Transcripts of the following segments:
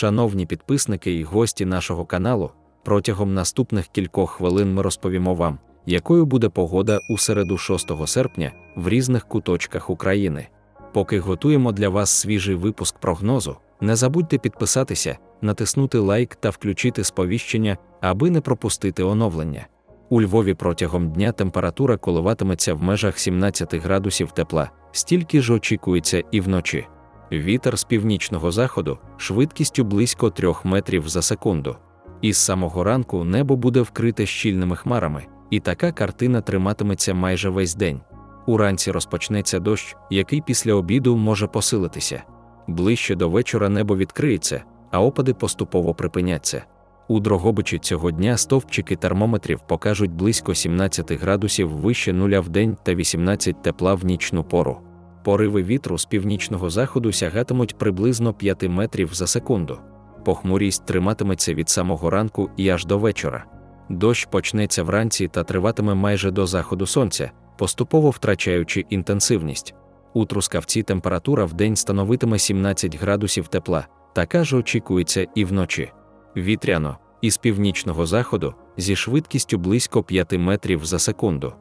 Шановні підписники і гості нашого каналу, протягом наступних кількох хвилин ми розповімо вам, якою буде погода у середу 6 серпня в різних куточках України. Поки готуємо для вас свіжий випуск прогнозу, не забудьте підписатися, натиснути лайк та включити сповіщення, аби не пропустити оновлення. У Львові протягом дня температура коливатиметься в межах 17 градусів тепла, стільки ж очікується і вночі. Вітер з північного заходу швидкістю близько 3 метрів за секунду. Із самого ранку небо буде вкрите щільними хмарами, і така картина триматиметься майже весь день. Уранці розпочнеться дощ, який після обіду може посилитися. Ближче до вечора небо відкриється, а опади поступово припиняться. У Дрогобичі цього дня стовпчики термометрів покажуть близько 17 градусів вище нуля в день та 18 тепла в нічну пору. Пориви вітру з північного заходу сягатимуть приблизно 5 метрів за секунду. Похмурість триматиметься від самого ранку і аж до вечора. Дощ почнеться вранці та триватиме майже до заходу сонця, поступово втрачаючи інтенсивність. У трускавці температура в день становитиме 17 градусів тепла, така ж очікується і вночі. Вітряно, із північного заходу, зі швидкістю близько 5 метрів за секунду.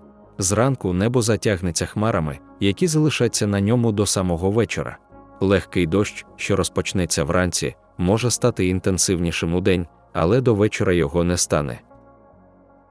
Зранку небо затягнеться хмарами, які залишаться на ньому до самого вечора. Легкий дощ, що розпочнеться вранці, може стати інтенсивнішим у день, але до вечора його не стане.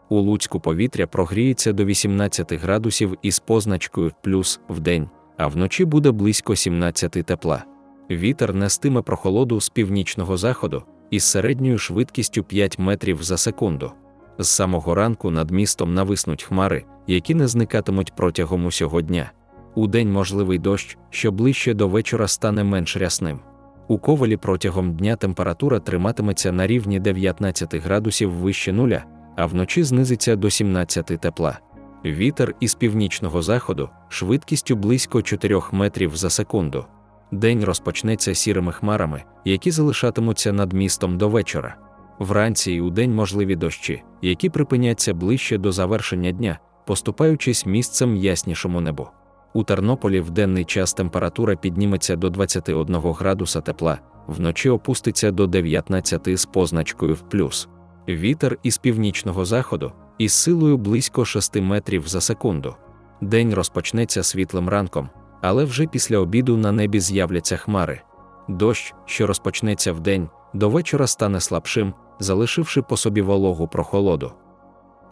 У Луцьку повітря прогріється до 18 градусів із позначкою плюс в день, а вночі буде близько 17 тепла. Вітер нестиме прохолоду з північного заходу із середньою швидкістю 5 метрів за секунду. З самого ранку над містом нависнуть хмари, які не зникатимуть протягом усього дня. У день можливий дощ, що ближче до вечора стане менш рясним. У ковалі протягом дня температура триматиметься на рівні 19 градусів вище нуля, а вночі знизиться до 17 тепла. Вітер із північного заходу швидкістю близько 4 метрів за секунду. День розпочнеться сірими хмарами, які залишатимуться над містом до вечора. Вранці і у день можливі дощі, які припиняться ближче до завершення дня, поступаючись місцем яснішому небу. У Тернополі в денний час температура підніметься до 21 градуса тепла, вночі опуститься до 19 з позначкою в плюс. Вітер із північного заходу із силою близько 6 метрів за секунду. День розпочнеться світлим ранком, але вже після обіду на небі з'являться хмари. Дощ, що розпочнеться вдень, до вечора стане слабшим, залишивши по собі вологу прохолоду.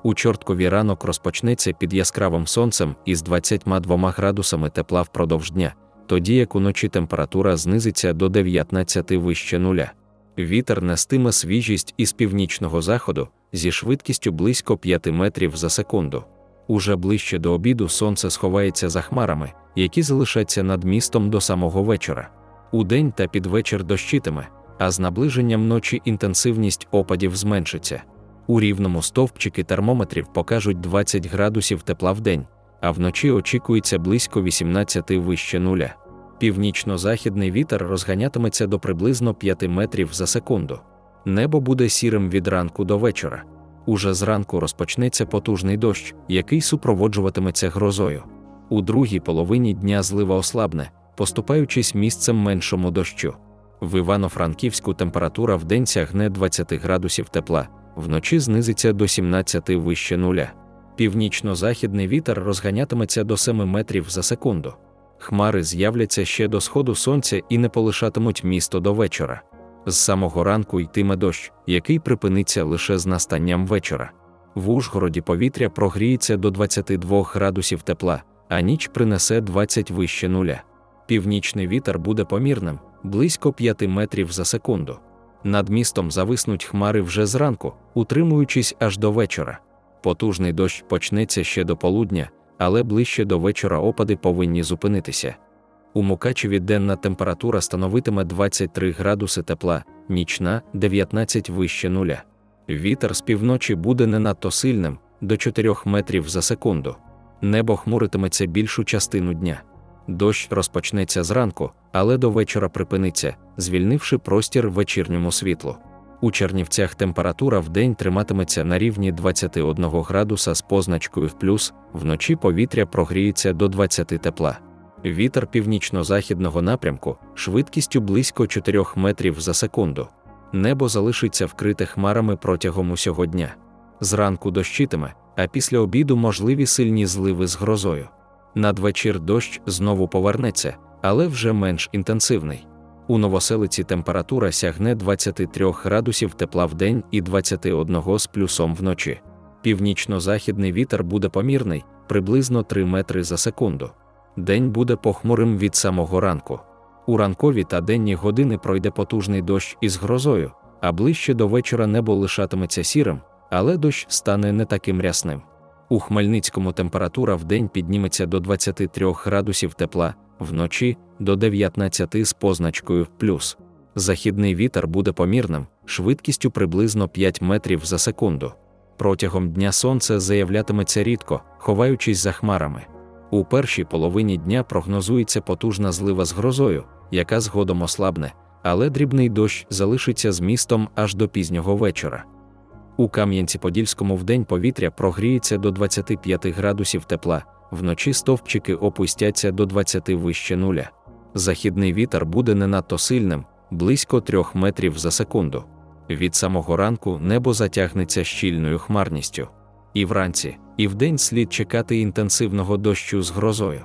У чорткові ранок розпочнеться під яскравим сонцем із 22 градусами тепла впродовж дня, тоді як уночі температура знизиться до 19 вище нуля. Вітер нестиме свіжість із північного заходу зі швидкістю близько 5 метрів за секунду. Уже ближче до обіду сонце сховається за хмарами, які залишаться над містом до самого вечора. Удень та під вечір дощитиме, а з наближенням ночі інтенсивність опадів зменшиться. У рівному стовпчики термометрів покажуть 20 градусів тепла в день, а вночі очікується близько 18 вище нуля. Північно-західний вітер розганятиметься до приблизно 5 метрів за секунду. Небо буде сірим від ранку до вечора. Уже зранку розпочнеться потужний дощ, який супроводжуватиметься грозою. У другій половині дня злива ослабне, поступаючись місцем меншому дощу. В Івано-Франківську температура в день сягне 20 градусів тепла, вночі знизиться до 17 вище нуля. Північно-західний вітер розганятиметься до 7 метрів за секунду. Хмари з'являться ще до сходу сонця і не полишатимуть місто до вечора. З самого ранку йтиме дощ, який припиниться лише з настанням вечора. В Ужгороді повітря прогріється до 22 градусів тепла, а ніч принесе 20 вище нуля. Північний вітер буде помірним, близько 5 метрів за секунду. Над містом зависнуть хмари вже зранку, утримуючись аж до вечора. Потужний дощ почнеться ще до полудня, але ближче до вечора опади повинні зупинитися. У Мукачеві денна температура становитиме 23 градуси тепла, нічна 19 вище нуля. Вітер з півночі буде не надто сильним до 4 метрів за секунду. Небо хмуритиметься більшу частину дня. Дощ розпочнеться зранку, але до вечора припиниться, звільнивши простір вечірньому світлу. У Чернівцях температура в день триматиметься на рівні 21 градуса з позначкою в плюс, вночі повітря прогріється до 20 тепла. Вітер північно-західного напрямку швидкістю близько 4 метрів за секунду. Небо залишиться вкрите хмарами протягом усього дня. Зранку дощитиме, а після обіду можливі сильні зливи з грозою. Надвечір дощ знову повернеться, але вже менш інтенсивний. У новоселиці температура сягне 23 градусів тепла в день і 21 з плюсом вночі. Північно-західний вітер буде помірний, приблизно 3 метри за секунду. День буде похмурим від самого ранку. У ранкові та денні години пройде потужний дощ із грозою, а ближче до вечора небо лишатиметься сірим, але дощ стане не таким рясним. У Хмельницькому температура в день підніметься до 23 градусів тепла, вночі до 19 з позначкою плюс. Західний вітер буде помірним, швидкістю приблизно 5 метрів за секунду. Протягом дня сонце заявлятиметься рідко, ховаючись за хмарами. У першій половині дня прогнозується потужна злива з грозою, яка згодом ослабне, але дрібний дощ залишиться з містом аж до пізнього вечора. У Кам'янці-Подільському вдень повітря прогріється до 25 градусів тепла, вночі стовпчики опустяться до 20 вище нуля. Західний вітер буде не надто сильним, близько 3 метрів за секунду. Від самого ранку небо затягнеться щільною хмарністю. І вранці, і вдень слід чекати інтенсивного дощу з грозою.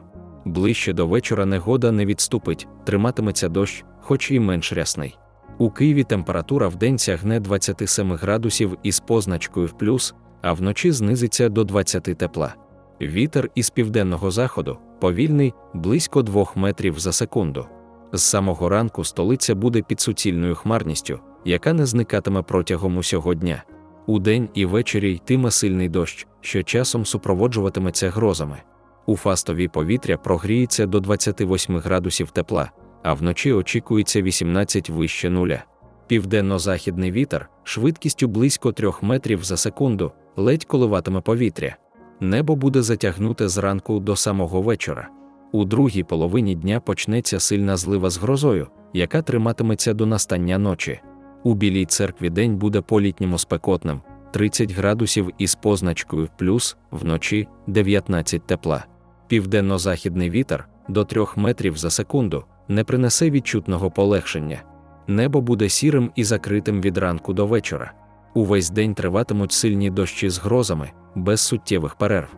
Ближче до вечора негода не відступить, триматиметься дощ, хоч і менш рясний. У Києві температура в день сягне 27 градусів із позначкою в плюс, а вночі знизиться до 20 тепла. Вітер із південного заходу повільний, близько 2 метрів за секунду. З самого ранку столиця буде під суцільною хмарністю, яка не зникатиме протягом усього дня. Удень і ввечері йтиме сильний дощ, що часом супроводжуватиметься грозами. У фастові повітря прогріється до 28 градусів тепла, а вночі очікується 18 вище нуля. Південно-західний вітер швидкістю близько 3 метрів за секунду ледь коливатиме повітря. Небо буде затягнуте зранку до самого вечора. У другій половині дня почнеться сильна злива з грозою, яка триматиметься до настання ночі. У білій церкві день буде по-літньому спекотним 30 градусів із позначкою плюс вночі 19 тепла. Південно-західний вітер до 3 метрів за секунду не принесе відчутного полегшення. Небо буде сірим і закритим від ранку до вечора. Увесь день триватимуть сильні дощі з грозами, без суттєвих перерв.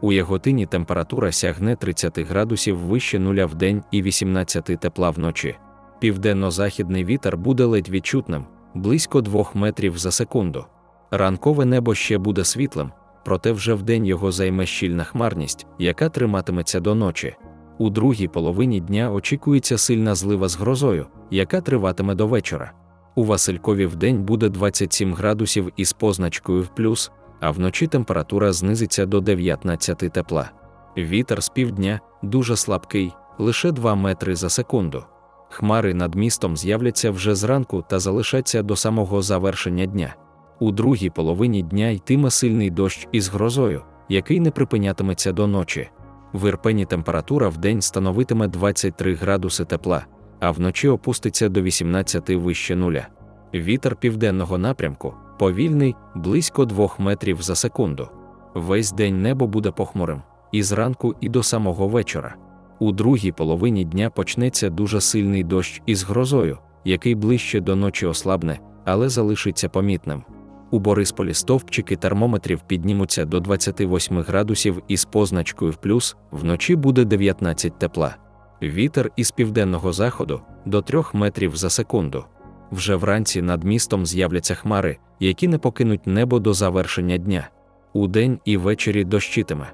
У Яготині температура сягне 30 градусів вище нуля в день і 18 тепла вночі. Південно-західний вітер буде ледь відчутним, близько 2 метрів за секунду. Ранкове небо ще буде світлим, проте вже вдень його займе щільна хмарність, яка триматиметься до ночі. У другій половині дня очікується сильна злива з грозою, яка триватиме до вечора. У Василькові вдень буде 27 градусів із позначкою в плюс, а вночі температура знизиться до 19 тепла. Вітер з півдня дуже слабкий, лише 2 метри за секунду. Хмари над містом з'являться вже зранку та залишаться до самого завершення дня. У другій половині дня йтиме сильний дощ із грозою, який не припинятиметься до ночі. В Ірпені температура в день становитиме 23 градуси тепла, а вночі опуститься до 18 вище нуля. Вітер південного напрямку повільний, близько 2 метрів за секунду. Весь день небо буде похмурим, і зранку, і до самого вечора. У другій половині дня почнеться дуже сильний дощ із грозою, який ближче до ночі ослабне, але залишиться помітним. У Борисполі стовпчики термометрів піднімуться до 28 градусів із позначкою в плюс, вночі буде 19 тепла. Вітер із південного заходу до 3 метрів за секунду. Вже вранці над містом з'являться хмари, які не покинуть небо до завершення дня. Удень і ввечері дощитиме.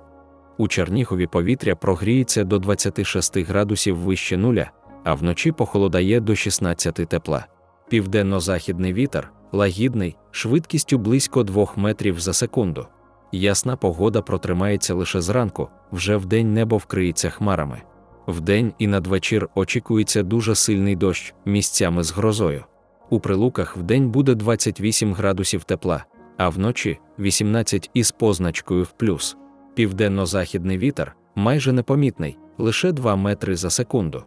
У Чернігові повітря прогріється до 26 градусів вище нуля, а вночі похолодає до 16 тепла. Південно-західний вітер лагідний, швидкістю близько 2 метрів за секунду. Ясна погода протримається лише зранку, вже вдень небо вкриється хмарами. Вдень і надвечір очікується дуже сильний дощ місцями з грозою. У прилуках вдень буде 28 градусів тепла, а вночі 18 із позначкою в плюс. Південно-західний вітер майже непомітний, лише 2 метри за секунду.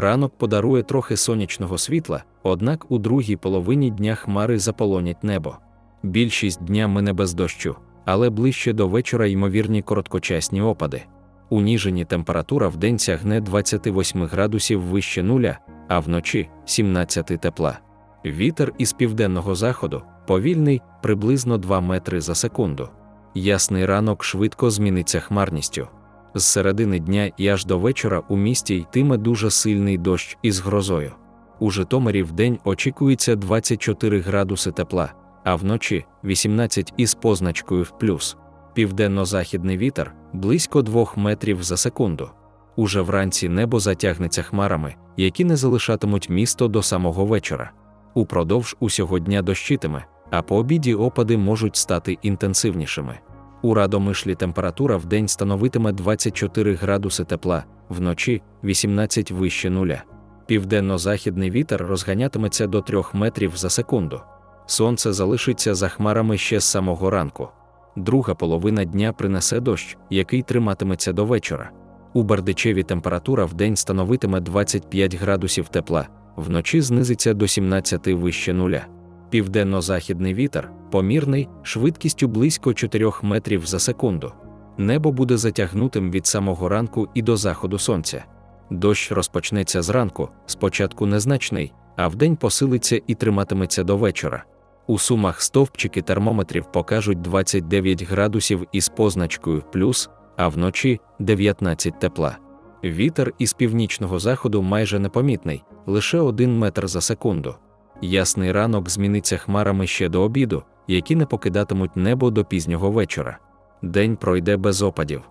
Ранок подарує трохи сонячного світла, однак у другій половині дня хмари заполонять небо. Більшість дня мине без дощу, але ближче до вечора ймовірні короткочасні опади. У Ніжині температура в день сягне 28 градусів вище нуля, а вночі 17 тепла. Вітер із південного заходу повільний, приблизно 2 метри за секунду. Ясний ранок швидко зміниться хмарністю. З середини дня і аж до вечора у місті йтиме дуже сильний дощ із грозою. У Житомирі в день очікується 24 градуси тепла, а вночі 18 із позначкою в плюс. Південно-західний вітер близько 2 метрів за секунду. Уже вранці небо затягнеться хмарами, які не залишатимуть місто до самого вечора. Упродовж усього дня дощитиме, а по обіді опади можуть стати інтенсивнішими. У Радомишлі температура в день становитиме 24 градуси тепла, вночі 18 вище нуля. Південно-західний вітер розганятиметься до 3 метрів за секунду. Сонце залишиться за хмарами ще з самого ранку. Друга половина дня принесе дощ, який триматиметься до вечора. У Бердичеві температура в день становитиме 25 градусів тепла, вночі знизиться до 17 вище нуля. Південно-західний вітер помірний, швидкістю близько 4 метрів за секунду. Небо буде затягнутим від самого ранку і до заходу сонця. Дощ розпочнеться зранку, спочатку незначний, а вдень посилиться і триматиметься до вечора. У сумах стовпчики термометрів покажуть 29 градусів із позначкою плюс, а вночі 19 тепла. Вітер із північного заходу майже непомітний, лише 1 метр за секунду. Ясний ранок зміниться хмарами ще до обіду, які не покидатимуть небо до пізнього вечора. День пройде без опадів.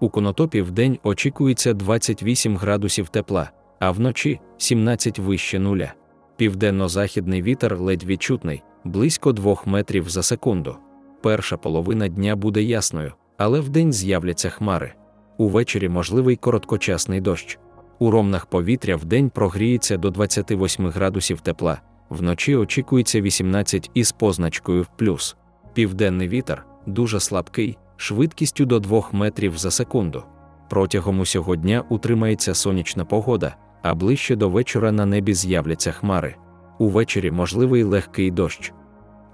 У конотопі в день очікується 28 градусів тепла, а вночі 17 вище нуля. Південно-західний вітер ледь відчутний, близько 2 метрів за секунду. Перша половина дня буде ясною, але вдень з'являться хмари. Увечері можливий короткочасний дощ. У ромнах повітря вдень прогріється до 28 градусів тепла, вночі очікується 18 із позначкою в плюс. Південний вітер дуже слабкий, швидкістю до 2 метрів за секунду. Протягом усього дня утримається сонячна погода, а ближче до вечора на небі з'являться хмари. Увечері можливий легкий дощ.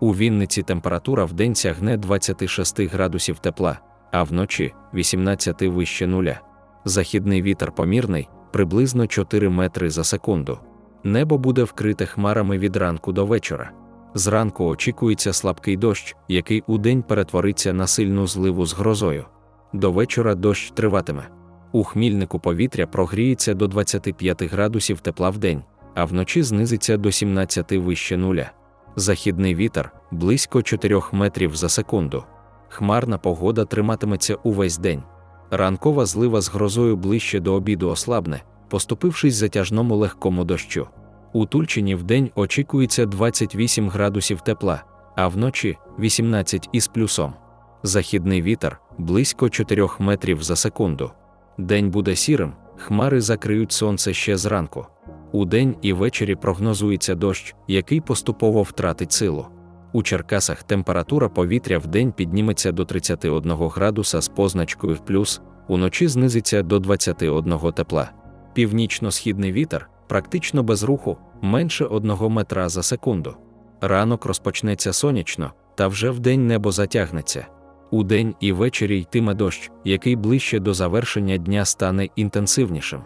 У Вінниці температура в день сягне 26 градусів тепла, а вночі 18 вище нуля. Західний вітер помірний, приблизно 4 метри за секунду. Небо буде вкрите хмарами від ранку до вечора. Зранку очікується слабкий дощ, який удень перетвориться на сильну зливу з грозою. До вечора дощ триватиме. У хмільнику повітря прогріється до 25 градусів тепла в день, а вночі знизиться до 17 вище нуля. Західний вітер близько 4 метрів за секунду. Хмарна погода триматиметься увесь день. Ранкова злива з грозою ближче до обіду ослабне, поступившись затяжному легкому дощу. У Тульчині вдень очікується 28 градусів тепла, а вночі 18 із плюсом. Західний вітер близько 4 метрів за секунду. День буде сірим, хмари закриють сонце ще зранку. У день і ввечері прогнозується дощ, який поступово втратить силу. У Черкасах температура повітря в день підніметься до 31 градуса з позначкою в плюс, уночі знизиться до 21 тепла. Північно-східний вітер практично без руху, менше 1 метра за секунду. Ранок розпочнеться сонячно, та вже вдень небо затягнеться. У день і ввечері йтиме дощ, який ближче до завершення дня стане інтенсивнішим.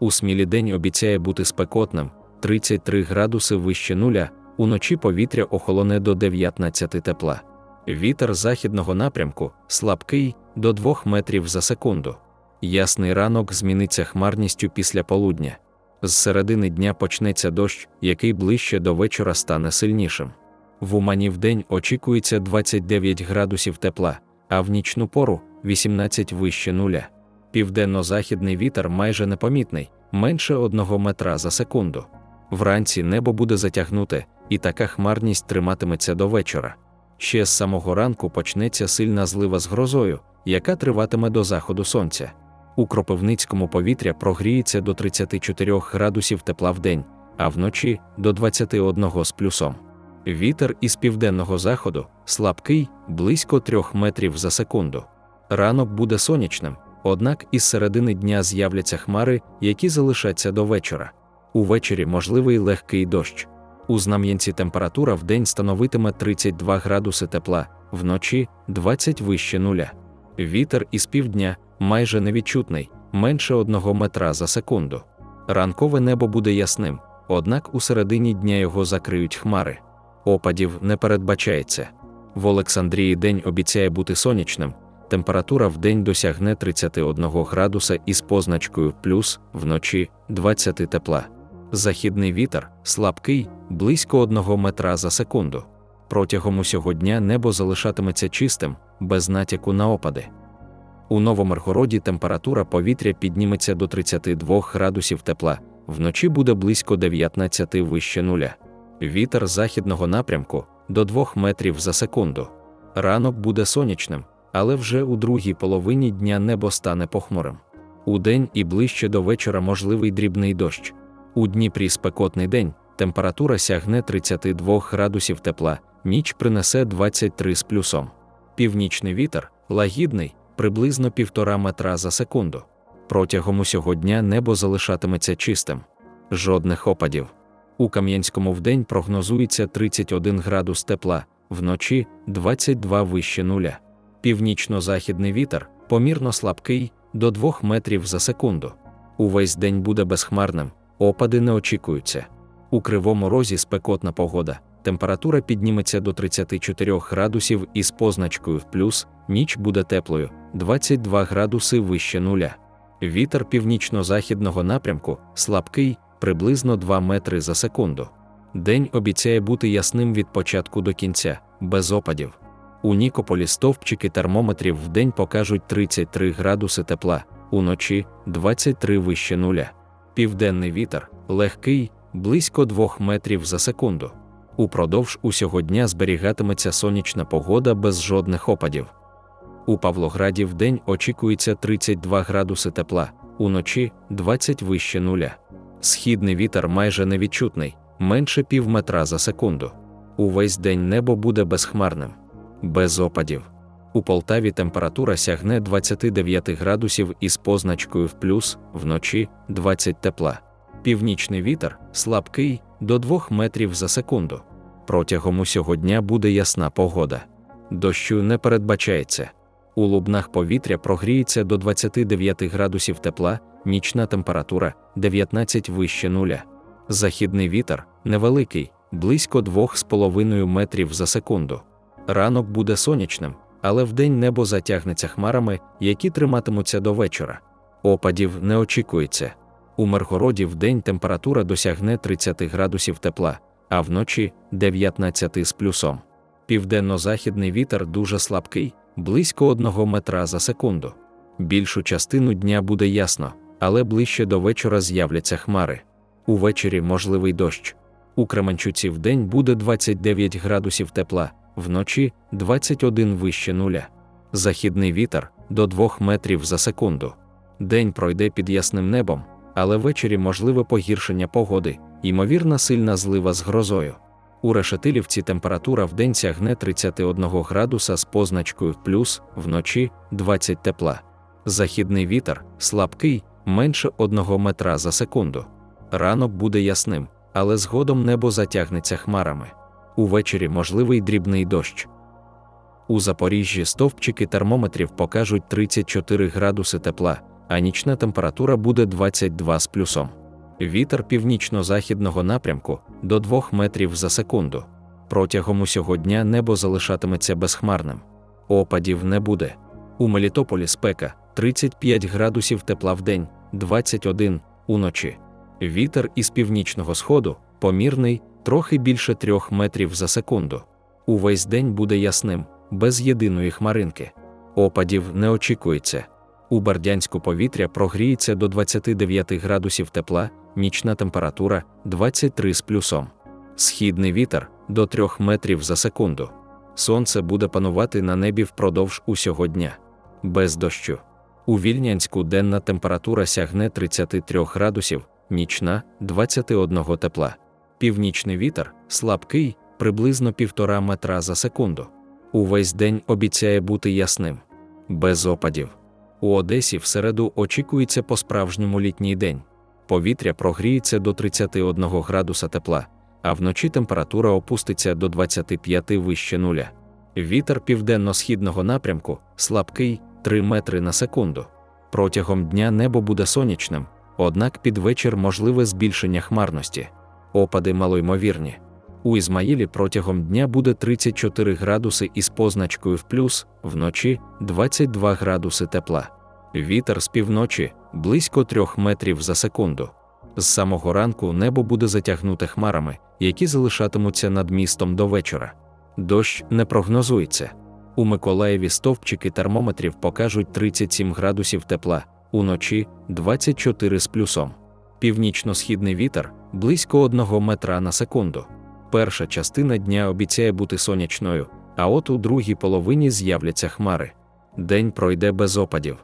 У смілі день обіцяє бути спекотним 33 градуси вище нуля, уночі повітря охолоне до 19 тепла. Вітер західного напрямку слабкий до 2 метрів за секунду. Ясний ранок зміниться хмарністю після полудня. З середини дня почнеться дощ, який ближче до вечора стане сильнішим. В Умані в день очікується 29 градусів тепла, а в нічну пору 18 вище нуля. Південно-західний вітер майже непомітний, менше 1 метра за секунду. Вранці небо буде затягнуте, і така хмарність триматиметься до вечора. Ще з самого ранку почнеться сильна злива з грозою, яка триватиме до заходу сонця. У Кропивницькому повітря прогріється до 34 градусів тепла в день, а вночі до 21 з плюсом. Вітер із південного заходу слабкий, близько 3 метрів за секунду. Ранок буде сонячним, однак із середини дня з'являться хмари, які залишаться до вечора. Увечері можливий легкий дощ. У Знам'янці температура в день становитиме 32 градуси тепла, вночі 20 вище нуля. Вітер із півдня майже невідчутний, менше 1 метра за секунду. Ранкове небо буде ясним, однак у середині дня його закриють хмари. Опадів не передбачається. В Олександрії день обіцяє бути сонячним, температура в день досягне 31 градуса із позначкою плюс вночі 20 тепла. Західний вітер слабкий, близько 1 метра за секунду. Протягом усього дня небо залишатиметься чистим, без натяку на опади. У Новомиргороді температура повітря підніметься до 32 градусів тепла, вночі буде близько 19 вище нуля. Вітер західного напрямку до 2 метрів за секунду. Ранок буде сонячним, але вже у другій половині дня небо стане похмурим. Удень і ближче до вечора можливий дрібний дощ. У Дніпрі спекотний день температура сягне 32 градусів тепла, ніч принесе 23 з плюсом. Північний вітер лагідний, приблизно півтора метра за секунду. Протягом усього дня небо залишатиметься чистим. Жодних опадів. У Кам'янському вдень прогнозується 31 градус тепла, вночі 22 вище нуля. Північно-західний вітер помірно слабкий до 2 метрів за секунду. Увесь день буде безхмарним, опади не очікуються. У кривому розі спекотна погода, температура підніметься до 34 градусів із позначкою в плюс, ніч буде теплою, 22 градуси вище нуля. Вітер північно-західного напрямку слабкий, приблизно 2 метри за секунду. День обіцяє бути ясним від початку до кінця, без опадів. У Нікополі стовпчики термометрів в день покажуть 33 градуси тепла, уночі 23 вище нуля. Південний вітер легкий, близько 2 метрів за секунду. Упродовж усього дня зберігатиметься сонячна погода без жодних опадів. У Павлограді в день очікується 32 градуси тепла, уночі 20 вище нуля. Східний вітер майже невідчутний, менше пів метра за секунду. Увесь день небо буде безхмарним, без опадів. У Полтаві температура сягне 29 градусів із позначкою в плюс, вночі 20 тепла. Північний вітер слабкий до 2 метрів за секунду. Протягом усього дня буде ясна погода. Дощу не передбачається. У лубнах повітря прогріється до 29 градусів тепла, нічна температура 19 вище нуля. Західний вітер невеликий, близько 2,5 метрів за секунду. Ранок буде сонячним, але вдень небо затягнеться хмарами, які триматимуться до вечора. Опадів не очікується. У Миргороді вдень температура досягне 30 градусів тепла, а вночі 19 з плюсом. Південно-західний вітер дуже слабкий, близько 1 метра за секунду. Більшу частину дня буде ясно, але ближче до вечора з'являться хмари. Увечері можливий дощ. У Кременчуці вдень буде 29 градусів тепла, вночі 21 вище нуля. Західний вітер до 2 метрів за секунду. День пройде під ясним небом, але ввечері можливе погіршення погоди, ймовірна сильна злива з грозою. У Решетилівці температура вдень сягне 31 градуса з позначкою плюс, вночі 20 тепла. Західний вітер слабкий, менше 1 метра за секунду. Ранок буде ясним, але згодом небо затягнеться хмарами. Увечері можливий дрібний дощ. У Запоріжжі стовпчики термометрів покажуть 34 градуси тепла, а нічна температура буде 22 з плюсом. Вітер північно-західного напрямку до 2 метрів за секунду. Протягом усього дня небо залишатиметься безхмарним. Опадів не буде. У Мелітополі спека 35 градусів тепла в день, 21 уночі. Вітер із північного сходу помірний, трохи більше 3 метрів за секунду. Увесь день буде ясним, без єдиної хмаринки. Опадів не очікується. У Бердянську повітря прогріється до 29 градусів тепла, нічна температура 23 з плюсом. Східний вітер до 3 метрів за секунду. Сонце буде панувати на небі впродовж усього дня. Без дощу. У Вільнянську денна температура сягне 33 градусів, нічна 21 тепла. Північний вітер слабкий, приблизно 1,5 метра за секунду. Увесь день обіцяє бути ясним. Без опадів. У Одесі в середу очікується по-справжньому літній день. Повітря прогріється до 31 градуса тепла, а вночі температура опуститься до 25 вище нуля. Вітер південно-східного напрямку слабкий 3 метри на секунду. Протягом дня небо буде сонячним, однак під вечір можливе збільшення хмарності. Опади малоймовірні. У Ізмаїлі протягом дня буде 34 градуси із позначкою в плюс, вночі 22 градуси тепла. Вітер з півночі близько 3 метрів за секунду. З самого ранку небо буде затягнуте хмарами, які залишатимуться над містом до вечора. Дощ не прогнозується. У Миколаєві стовпчики термометрів покажуть 37 градусів тепла, уночі 24 з плюсом. Північно-східний вітер близько 1 метра на секунду. Перша частина дня обіцяє бути сонячною, а от у другій половині з'являться хмари. День пройде без опадів.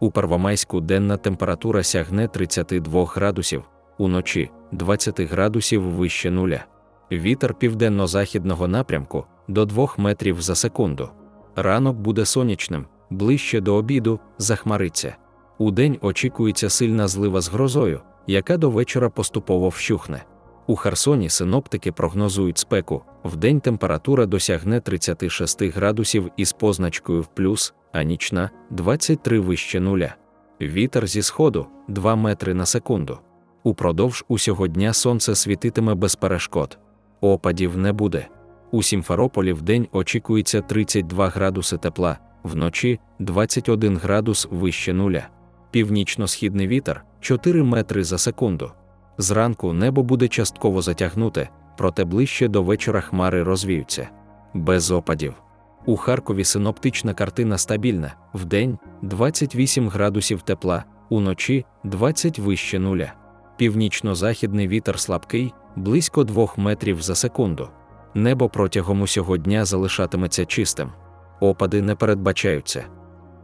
У Первомайську денна температура сягне 32 градусів, уночі 20 градусів вище нуля. Вітер південно-західного напрямку до 2 метрів за секунду. Ранок буде сонячним, ближче до обіду захмариться. Удень очікується сильна злива з грозою, яка до вечора поступово вщухне. У Херсоні синоптики прогнозують спеку, вдень температура досягне 36 градусів із позначкою в плюс, а нічна 23 вище нуля. Вітер зі сходу 2 метри на секунду. Упродовж усього дня сонце світитиме без перешкод. Опадів не буде. У Сімферополі вдень очікується 32 градуси тепла, вночі 21 градус вище нуля. Північно-східний вітер 4 метри за секунду. Зранку небо буде частково затягнуте, проте ближче до вечора хмари розвіються. Без опадів. У Харкові синоптична картина стабільна: вдень 28 градусів тепла, уночі 20 вище нуля. Північно-західний вітер слабкий, близько 2 метрів за секунду. Небо протягом усього дня залишатиметься чистим. Опади не передбачаються.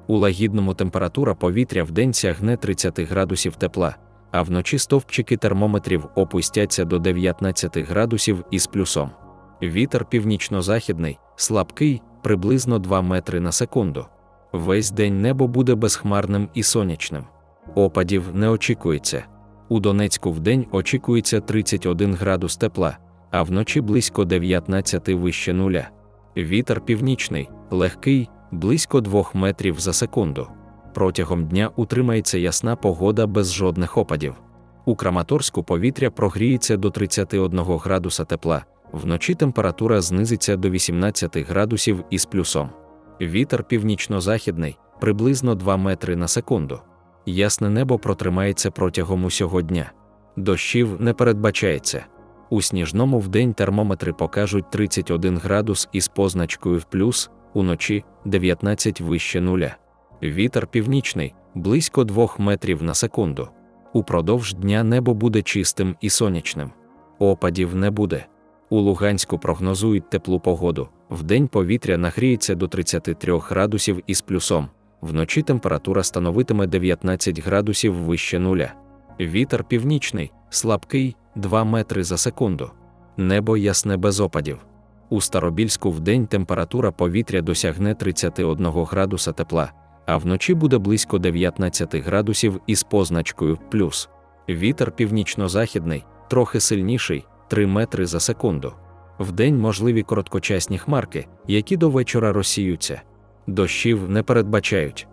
У лагідному температура повітря вдень сягне 30 градусів тепла, а вночі стовпчики термометрів опустяться до 19 градусів із плюсом. Вітер північно-західний, слабкий, приблизно 2 метри на секунду. Весь день небо буде безхмарним і сонячним. Опадів не очікується. У Донецьку вдень очікується 31 градус тепла, а вночі близько 19 вище нуля. Вітер північний, легкий, близько 2 метрів за секунду. Протягом дня утримається ясна погода без жодних опадів. У Краматорську повітря прогріється до 31 градуса тепла, вночі температура знизиться до 18 градусів із плюсом. Вітер північно-західний, приблизно 2 метри на секунду. Ясне небо протримається протягом усього дня. Дощів не передбачається. У сніжному вдень термометри покажуть 31 градус із позначкою в плюс, уночі 19 вище нуля. Вітер північний, близько 2 метрів на секунду. Упродовж дня небо буде чистим і сонячним. Опадів не буде. У Луганську прогнозують теплу погоду. Вдень повітря нагріється до 33 градусів із плюсом. Вночі температура становитиме 19 градусів вище нуля. Вітер північний, слабкий 2 метри за секунду. Небо ясне без опадів. У Старобільську вдень температура повітря досягне 31 градуса тепла, а вночі буде близько 19 градусів із позначкою плюс. Вітер північно-західний, трохи сильніший 3 метри за секунду. Вдень можливі короткочасні хмарки, які до вечора розсіються. Дощів не передбачають.